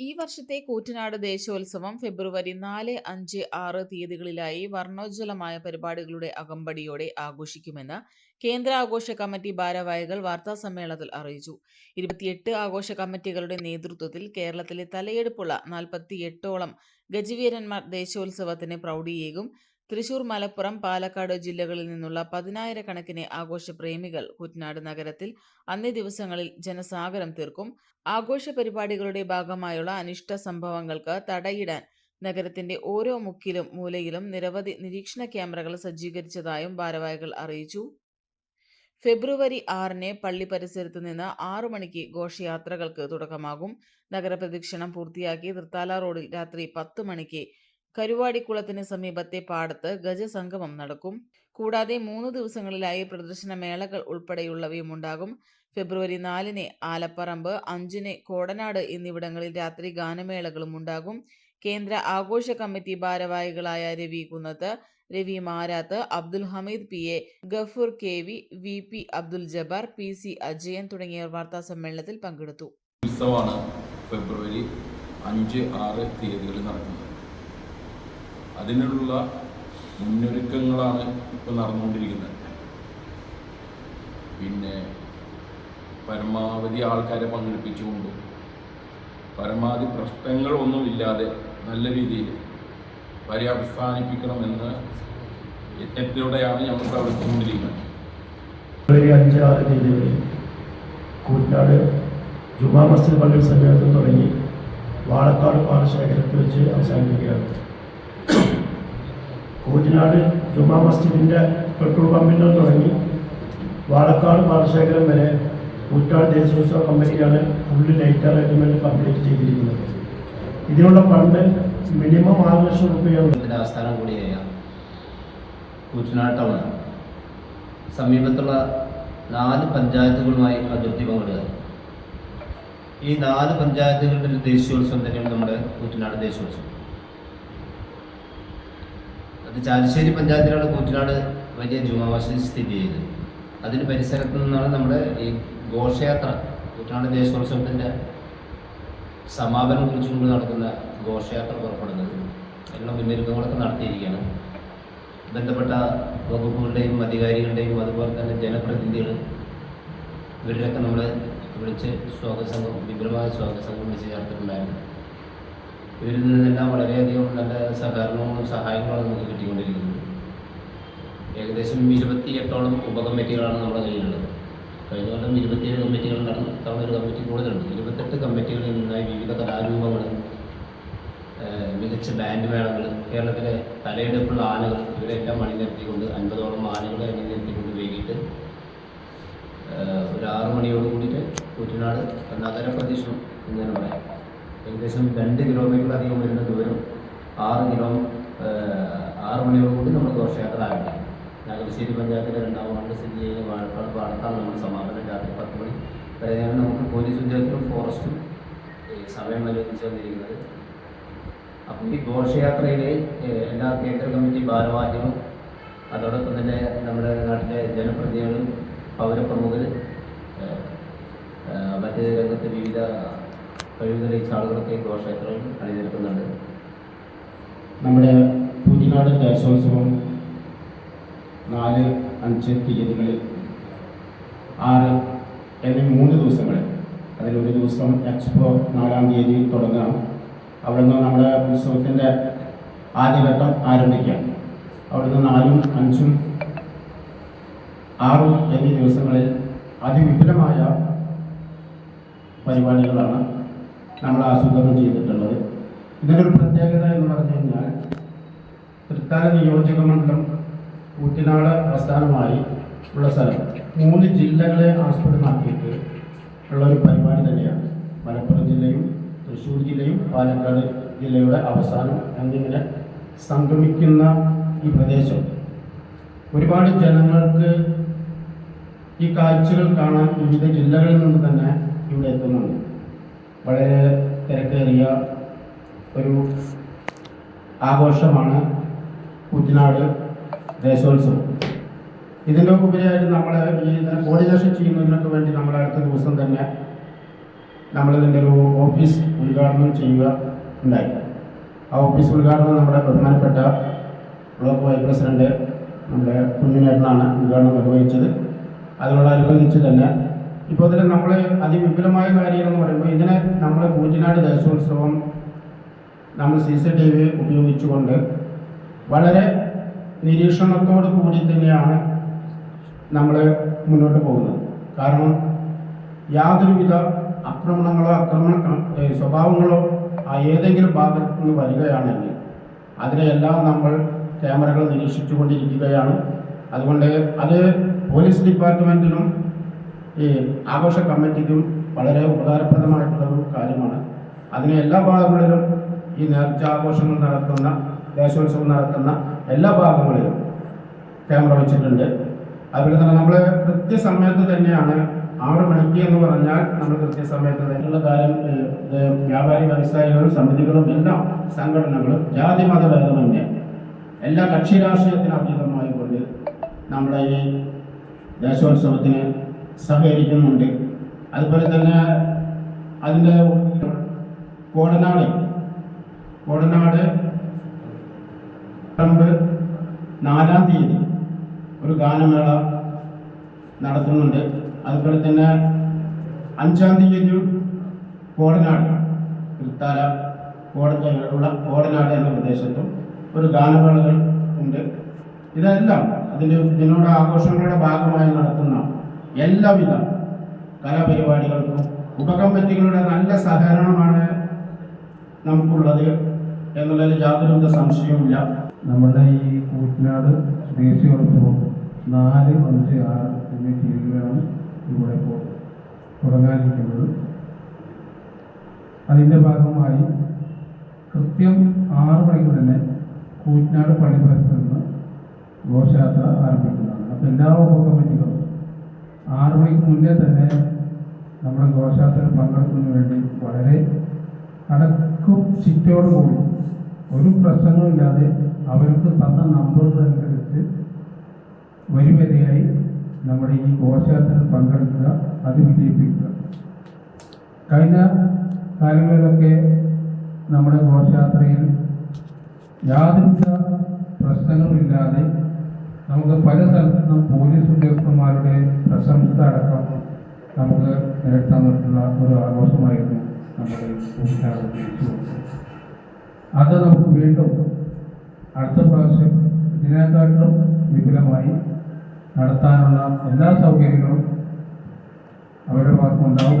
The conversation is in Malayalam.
ഈ വർഷത്തെ കൂറ്റനാട് ദേശോത്സവം ഫെബ്രുവരി നാല് അഞ്ച് ആറ് തീയതികളിലായി വർണോജ്വലമായ പരിപാടികളുടെ അകമ്പടിയോടെ ആഘോഷിക്കുമെന്ന് കേന്ദ്ര ആഘോഷ കമ്മിറ്റി ഭാരവാഹികൾ വാർത്താസമ്മേളനത്തിൽ അറിയിച്ചു. ഇരുപത്തിയെട്ട് ആഘോഷ കമ്മിറ്റികളുടെ നേതൃത്വത്തിൽ കേരളത്തിലെ തലയെടുപ്പുള്ള നാൽപ്പത്തിയെട്ടോളം ഗജവീരന്മാർ ദേശോത്സവത്തിന് പ്രൗഢിയേകും. തൃശൂർ മലപ്പുറം പാലക്കാട് ജില്ലകളിൽ നിന്നുള്ള പതിനായിരക്കണക്കിന് ആഘോഷപ്രേമികൾ കുറ്റനാട് നഗരത്തിൽ അന്നേ ദിവസങ്ങളിൽ ജനസാഗരം തീർക്കും. ആഘോഷ പരിപാടികളുടെ ഭാഗമായുള്ള അനിഷ്ട സംഭവങ്ങൾക്ക് തടയിടാൻ നഗരത്തിന്റെ ഓരോ മുക്കിലും മൂലയിലും നിരവധി നിരീക്ഷണ ക്യാമറകൾ സജ്ജീകരിച്ചതായും ഭാരവാഹികൾ അറിയിച്ചു. ഫെബ്രുവരി ആറിന് പള്ളി പരിസരത്ത് നിന്ന് ആറു മണിക്ക് ഘോഷയാത്രകൾക്ക് തുടക്കമാകും. നഗരപ്രദക്ഷിണം പൂർത്തിയാക്കി തൃത്താല റോഡിൽ രാത്രി പത്ത് മണിക്ക് കരുവാടിക്കുളത്തിന് സമീപത്തെ പാടത്ത് ഗജസംഗമം നടക്കും. കൂടാതെ മൂന്ന് ദിവസങ്ങളിലായി പ്രദർശന മേളകൾ ഉൾപ്പെടെയുള്ളവയും ഉണ്ടാകും ഫെബ്രുവരി നാലിന് ആലപ്പറമ്പ് അഞ്ചിന് കോടനാട് എന്നിവിടങ്ങളിൽ രാത്രി ഗാനമേളകളും ഉണ്ടാകും. കേന്ദ്ര ആഘോഷ കമ്മിറ്റി ഭാരവാഹികളായ Ravi Kunnath Ravi Marath Abdul Hameed P. A Gafoor K. V V. P. Abdul Jabbar P. C. Ajayan തുടങ്ങിയവർ വാർത്താ സമ്മേളനത്തിൽ പങ്കെടുത്തു. ഉത്സവമാണ് ഫെബ്രുവരി അഞ്ച് ആറ് തീയതികളിൽ നടക്കുന്നത്. അതിനുള്ള മുന്നൊരുക്കങ്ങളാണ് ഇപ്പോൾ നടന്നുകൊണ്ടിരിക്കുന്നത്. പിന്നെ പരമാവധി ആൾക്കാരെ പങ്കെടുപ്പിച്ചുകൊണ്ടും പരമാവധി പ്രശ്നങ്ങളൊന്നുമില്ലാതെ നല്ല രീതിയിൽ പര്യവസാനിപ്പിക്കണമെന്ന് യജ്ഞത്തിലൂടെയാണ് ഞങ്ങൾ പ്രവർത്തിച്ചുകൊണ്ടിരിക്കുന്നത്. അഞ്ചാറ് തീയതി കൂറ്റാട് ജുമാ മസ്ജിദ് പള്ളി സമ്മേളനം തുടങ്ങി വാഴക്കാട് പാടശേഖരത്തിൽ വെച്ച് അവസാനിപ്പിക്കുകയാണ്. കൂറ്റനാട് ജുമാ മസ്ജിദിന്റെ പെട്രോൾ പമ്പിൽ നിന്ന് തുടങ്ങി. വാളക്കാട് പാടശേഖരം വരെ കൂറ്റാട് ദേശോത്സവ കമ്മിറ്റിയാണ് ഫുള്ള് ലൈറ്റ് അറേഞ്ച്മെന്റ് കംപ്ലീറ്റ് ചെയ്തിരിക്കുന്നത്. ഇതിനുള്ള ഫണ്ട് മിനിമം ആറ് ലക്ഷം രൂപയാണ്. ആസ്ഥാനം കൂടിയായ കൂറ്റനാട് ടൗൺ സമീപത്തുള്ള നാല് പഞ്ചായത്തുകളുമായി അതിർത്തി പങ്കിടുക. ഈ നാല് പഞ്ചായത്തുകളുടെ ഒരു ദേശീയോത്സവം തന്നെയാണ് നമ്മുടെ കൂറ്റനാട് ദേശീയോത്സവം. അത് ചാലിശ്ശേരി പഞ്ചായത്തിലാണ് കൂറ്റനാട് വലിയ ജുമാ സ്ഥിതി ചെയ്തത് അതിന് പരിസരത്തു നിന്നാണ് നമ്മുടെ ഈ ഘോഷയാത്ര കൂറ്റനാട് ദേശോത്സവത്തിന്റെ സമാപനം കുറിച്ചുകൊണ്ട് നടക്കുന്ന ഘോഷയാത്ര പുറപ്പെടുന്നത്. അതിനുള്ള മുന്നൊരുക്കങ്ങളൊക്കെ നടത്തിയിരിക്കുകയാണ്. ബന്ധപ്പെട്ട വകുപ്പുകളുടെയും അധികാരികളുടെയും അതുപോലെ തന്നെ ജനപ്രതിനിധികൾ ഇവരിലൊക്കെ നമ്മൾ വിളിച്ച് സ്വാഗത സംഘം വിപുലമായ സ്വാഗത സംഘം വിളിച്ച് ചേർത്തിട്ടുണ്ടായിരുന്നു. ഇവരിൽ നിന്നെല്ലാം വളരെയധികം നല്ല സഹകരണങ്ങളും സഹായങ്ങളും നമുക്ക് കിട്ടിക്കൊണ്ടിരിക്കുന്നത്. ഏകദേശം ഇരുപത്തി എട്ടോളം ഉപകമ്മിറ്റികളാണ് നമ്മുടെ കയ്യിലുള്ളത്. കഴിഞ്ഞ കൊല്ലം ഇരുപത്തിയേഴ് കമ്മിറ്റികൾ നടന്നു തവണ ഒരു കമ്മിറ്റി കൂടുതലുണ്ട്. ഇരുപത്തെട്ട് കമ്മിറ്റികളിൽ നിന്നായി വിവിധ കലാരൂപങ്ങൾ മികച്ച ബാൻഡ് മേളങ്ങൾ കേരളത്തിലെ തലയെടുപ്പുള്ള ആനകൾ ഇവരെല്ലാം അണിനിരത്തിക്കൊണ്ട് അൻപതോളം ആനകളെ അണിനിരത്തിക്കൊണ്ട് വൈകിട്ട് ഒരു ആറ് മണിയോട് കൂടിയിട്ട് കുട്ടനാട് നഗരപ്രദേശം എന്ന് തന്നെ പറയാം. ഏകദേശം രണ്ട് കിലോമീറ്റർ അധികം വരുന്ന ദൂരം ആറ് കിലോ ആറ് മണിയോട് കൂടി നമ്മൾ ഘോഷയാത്ര ആരംഭിക്കും. നാഗലശ്ശേരി പഞ്ചായത്തിലെ രണ്ടാം വാർഡ് സ്ഥിതി ചെയ്യുന്ന വാഴപ്പാട് പാടത്താണ് നമ്മൾ സമാപനം. രാത്രി പത്ത് മണി വരെയാണ് നമുക്ക് പോലീസ് ഉദ്യോഗസ്ഥരും ഫോറസ്റ്റും സമയം അനുവദിച്ചു വന്നിരിക്കുന്നത്. അപ്പോൾ ഈ ഘോഷയാത്രയിൽ എല്ലാ കേന്ദ്ര കമ്മിറ്റി ഭാരവാഹികളും അതോടൊപ്പം തന്നെ നമ്മുടെ നാട്ടിലെ ജനപ്രതിനിധികളും പൗരപ്രമുഖർ മറ്റ് രംഗത്ത് വിവിധ കഴിവ് തെളിയിച്ച ആളുകളൊക്കെ ഈ ഘോഷയാത്രയിൽ അണിനിരക്കുന്നുണ്ട്. നമ്മുടെ പുതിനാട് ദേശോത്സവം നാല് അഞ്ച് തീയതികളിൽ ആറ് എന്നീ മൂന്ന് ദിവസങ്ങളിൽ അതിലൊരു ദിവസം എക്സ്പോ നാലാം തീയതി തുടങ്ങാം അവിടുന്ന് നമ്മുടെ ഉത്സവത്തിന്റെ ആദ്യഘട്ടം ആരംഭിക്കാം അവിടുന്ന് നാലും അഞ്ചും ആറും എന്നീ ദിവസങ്ങളിൽ അതിവിപുലമായ പരിപാടികളാണ് നമ്മൾ ആസൂത്രണം ചെയ്തിട്ടുള്ളത്. ഇതിന്റെ ഒരു പ്രത്യേകത എന്ന് പറഞ്ഞു കഴിഞ്ഞാൽ തൃത്താല നിയോജക മണ്ഡലം കൂറ്റനാട് ആസ്ഥാനമായി ഉള്ള സ്ഥലം. മൂന്ന് ജില്ലകളെ ആസ്പദമാക്കിയിട്ട് ഉള്ള ഒരു പരിപാടി തന്നെയാണ്. മലപ്പുറം ജില്ലയും തൃശ്ശൂർ ജില്ലയും പാലക്കാട് ജില്ലയുടെ അവസാനം എന്നിങ്ങനെ സംഗമിക്കുന്ന ഈ പ്രദേശം. ഒരുപാട് ജനങ്ങൾക്ക് ഈ കാഴ്ചകൾ കാണാൻ വിവിധ ജില്ലകളിൽ നിന്ന് തന്നെ ഇവിടെ എത്തുന്നുണ്ട്. വളരെ തിരക്കേറിയ ഒരു ആഘോഷമാണ് കുട്ടനാട് ദേശോത്സവം. ഇതിന്റെ ഉപരിയായിട്ട് നമ്മൾ ഈ കോർഡിനേഷൻ ചെയ്യുന്നതിനൊക്കെ വേണ്ടി നമ്മൾ അടുത്ത ദിവസം തന്നെ നമ്മളിതിന്റെ ഒരു ഓഫീസ് ഉദ്ഘാടനം ചെയ്യുക ഉണ്ടായി. ആ ഓഫീസ് ഉദ്ഘാടനം നമ്മുടെ ബഹുമാനപ്പെട്ട ബ്ലോക്ക് വൈസ് പ്രസിഡന്റ് നമ്മുടെ കുഞ്ഞിനേട്ടനാണ് ഉദ്ഘാടനം നിർവഹിച്ചത്. അതിനോടനുബന്ധിച്ച് തന്നെ ഇപ്പോൾ ഇതിൽ നമ്മൾ അതിവിപുലമായ കാര്യങ്ങൾ എന്ന് പറയുമ്പോൾ ഇതിനെ നമ്മൾ കൂറ്റനാട് ദേശോത്സവം നമ്മൾ സി സി ടി വി ഉപയോഗിച്ചുകൊണ്ട് വളരെ നിരീക്ഷണത്തോട് കൂടി തന്നെയാണ് നമ്മൾ മുന്നോട്ട് പോകുന്നത്. കാരണം യാതൊരുവിധ ആക്രമണങ്ങളോ ആക്രമണ സ്വഭാവങ്ങളോ ഏതെങ്കിലും ഭാഗത്തു നിന്ന് വരികയാണെങ്കിൽ അതിനെയെല്ലാം നമ്മൾ ക്യാമറകൾ നിരീക്ഷിച്ചു കൊണ്ടിരിക്കുകയാണ് അതുകൊണ്ട് അത് പോലീസ് ഡിപ്പാർട്ട്മെന്റിനും ഈ ആഘോഷ കമ്മിറ്റിക്കും വളരെ ഉപകാരപ്രദമായിട്ടുള്ള ഒരു കാര്യമാണ്. അതിനെ എല്ലാ ഭാഗങ്ങളിലും ഈ നേർച്ച ആഘോഷങ്ങൾ നടത്തുന്ന ദേശോത്സവം നടത്തുന്ന എല്ലാ ഭാഗങ്ങളിലും ക്യാമറ വെച്ചിട്ടുണ്ട്. അതുപോലെ തന്നെ നമ്മൾ കൃത്യസമയത്ത് തന്നെയാണ് ആറ് മണിക്ക് എന്ന് പറഞ്ഞാൽ നമ്മൾ കൃത്യസമയത്ത് തന്നെയുള്ള കാര്യം വ്യാപാരി വ്യവസായികളും സമിതികളും എല്ലാം സംഘടനകളും ജാതി മതഭേദമന്യേ എല്ലാ കക്ഷി രാഷ്ട്രീയത്തിന് അതീതമായിക്കൊണ്ട് നമ്മുടെ ഈ ദേശോത്സവത്തിന് സഹകരിക്കുന്നുണ്ട്. അതുപോലെ തന്നെ അതിന്റെ കോടനാട് കോടനാട് പറമ്പ് നാലാം തീയതി ഒരു ഗാനമേള നടത്തുന്നുണ്ട്. അതുപോലെ തന്നെ അഞ്ചാം തീയതിയും കോടനാട് തൃത്താല കോട ഉള്ള കോടനാട് എന്ന പ്രദേശത്തും ഒരു ഗാനമേളകൾ ഉണ്ട്. ഇതെല്ലാം അതിന്റെ ഇതിനോട് ആഘോഷങ്ങളുടെ ഭാഗമായി നടത്തുന്ന എല്ലാവിധ കലാപരിപാടികൾക്കും ഉപകമ്മിറ്റികളുടെ നല്ല സഹകരണമാണ് നമുക്കുള്ളത് എന്നുള്ളതിൽ യാതൊരു സംശയവുമില്ല. നമ്മുടെ ഈ കൂറ്റനാട് ദേശീയോത്സവം നാല് അഞ്ച് ആറ് എന്നീ തീയതികളാണ് ഇവിടെ ഇപ്പോൾ തുടങ്ങാനിരിക്കുന്നത്. അതിന്റെ ഭാഗമായി കൃത്യം ആറ് മണിക്ക് തന്നെ കൂറ്റനാട് പള്ളിപ്പുറത്ത് നിന്ന് ഘോഷയാത്ര ആരംഭിക്കുന്നതാണ്. അപ്പോൾ എല്ലാ ഉപകമ്മിറ്റികളും ആറ് മണിക്ക് മുന്നേ തന്നെ നമ്മുടെ ഘോഷയാത്ര പങ്കെടുക്കുന്നതിന് വേണ്ടി വളരെ അടക്കും ചിറ്റോടുകൂടി ഒരു പ്രശ്നങ്ങളില്ലാതെ അവർക്ക് തന്ന നമ്പറുകൾ അനുസരിച്ച് വരിവരിയായി നമ്മുടെ ഈ ഘോഷയാത്ര പങ്കെടുക്കുക അത് വിജയിപ്പിക്കുക. കഴിഞ്ഞ കാലങ്ങളിലൊക്കെ നമ്മുടെ ഘോഷയാത്രയിൽ യാതൊരുവിധ പ്രശ്നങ്ങളുമില്ലാതെ നമുക്ക് പല സ്ഥലത്തു നിന്നും പോലീസ് ഉദ്യോഗസ്ഥന്മാരുടെ പ്രശംസ അടക്കം നമുക്ക് നേടാൻ പറ്റുന്ന ഒരു ആഘോഷമായിരുന്നു നമ്മുടെ. അത് നമുക്ക് വീണ്ടും അടുത്ത പ്രാവശ്യം ഇതിനേക്കാട്ടിലും വിപുലമായി നടത്താനുള്ള എല്ലാ സൗകര്യങ്ങളും അവരുടെ ഭാഗത്തുനിന്നുണ്ടാവും